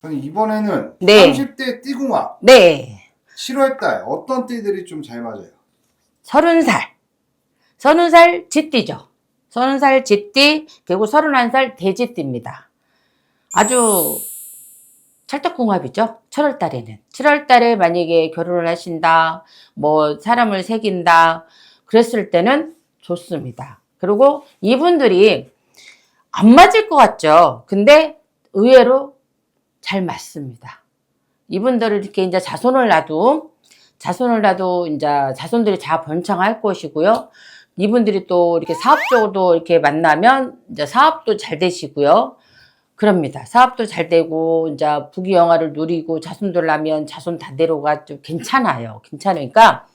그럼 이번에는 네. 30대 띠궁합 네. 7월달 어떤 띠들이 좀 잘 맞아요? 서른 살. 서른 살 쥐띠죠. 서른 살 쥐띠, 그리고 서른한 살 돼지띠입니다. 아주 찰떡궁합이죠. 7월 달에는. 7월 달에 만약에 결혼을 하신다, 뭐 사람을 새긴다, 그랬을 때는 좋습니다. 그리고 이분들이 안 맞을 것 같죠. 근데 의외로 잘 맞습니다. 이분들을 이렇게 이제 자손을 놔도 자손을 놔도 이제 자손들이 다 번창할 것이고요. 이분들이 또 이렇게 사업적으로도 이렇게 만나면 이제 사업도 잘 되시고요. 그럽니다. 사업도 잘 되고 이제 부귀 영화를 누리고 자손들 나면 자손 다 내려가 좀 괜찮아요. 괜찮으니까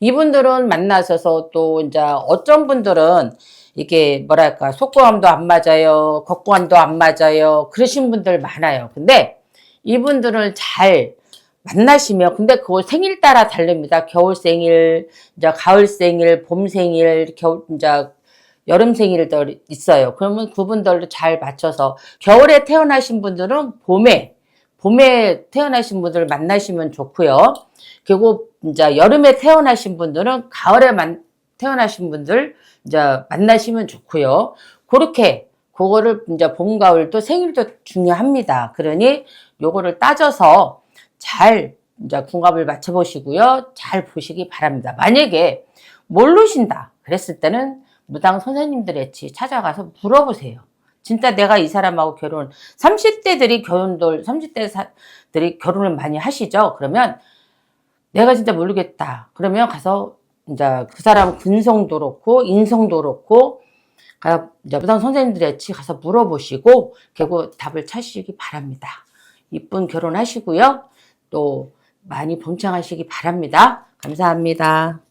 이분들은 만나셔서 또 이제 어떤 분들은 이게 뭐랄까 속고함도 안 맞아요. 겉고함도 안 맞아요. 그러신 분들 많아요. 근데 이분들을 잘 만나시면 근데 그거 생일 따라 다릅니다. 겨울 생일, 이제 가을 생일, 봄 생일, 겨울 이제 여름 생일도 있어요. 그러면 그분들도 잘 맞춰서 겨울에 태어나신 분들은 봄에 봄에 태어나신 분들을 만나시면 좋고요. 그리고 이제 여름에 태어나신 분들은 가을에 만, 태어나신 분들 이제 만나시면 좋고요. 그렇게 그거를 이제 봄, 가을도 생일도 중요합니다. 그러니 요거를 따져서 잘 이제 궁합을 맞춰보시고요. 잘 보시기 바랍니다. 만약에 모르신다 그랬을 때는 무당 선생님들의 지 찾아가서 물어보세요. 진짜 내가 이 사람하고 결혼, 30대들이 결혼들, 30대들이 결혼을 많이 하시죠? 그러면 내가 진짜 모르겠다. 그러면 가서 이제 그 사람 근성도 그렇고, 인성도 그렇고, 가- 이제 무당 선생님들의 지 가서 물어보시고, 결국 답을 찾으시기 바랍니다. 이쁜 결혼하시고요. 또 많이 번창하시기 바랍니다. 감사합니다.